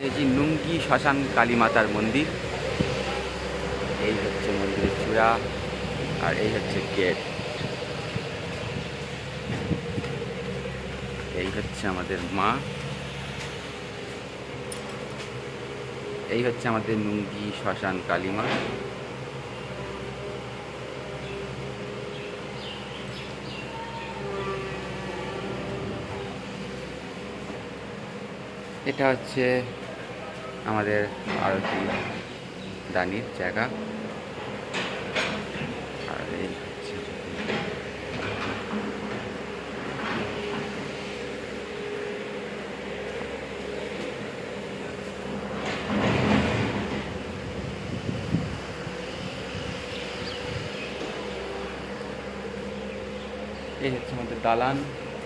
যে নুঙ্গি শ্মশান কালী মাতার মন্দির। এই হচ্ছে মন্দিরের চূড়া আর এই হচ্ছে গেট। এই হচ্ছে আমাদের মা। এই হচ্ছে আমাদের নুঙ্গি শ্মশান কালী মা এটা হচ্ছে আমাদের আরতি দানির জায়গা। আর এই এই হচ্ছে আমাদের দালান।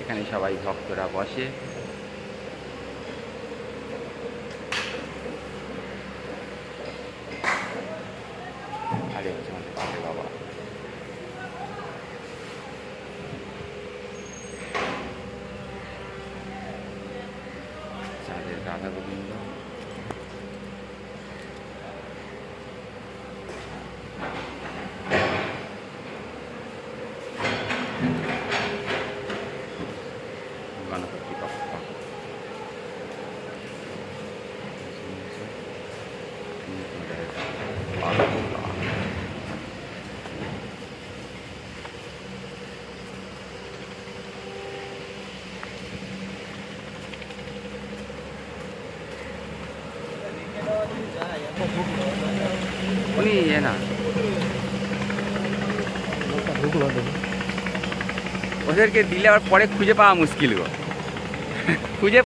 এখানে সবাই ভক্তরা বসে। আর এই হচ্ছে আমাদের বাবা রাধা গোবিন্দ গণপতি বাপ্পা উনি ওদেরকে দিলে আবার পরে খুঁজে পাওয়া মুশকিল গো। খুঁজে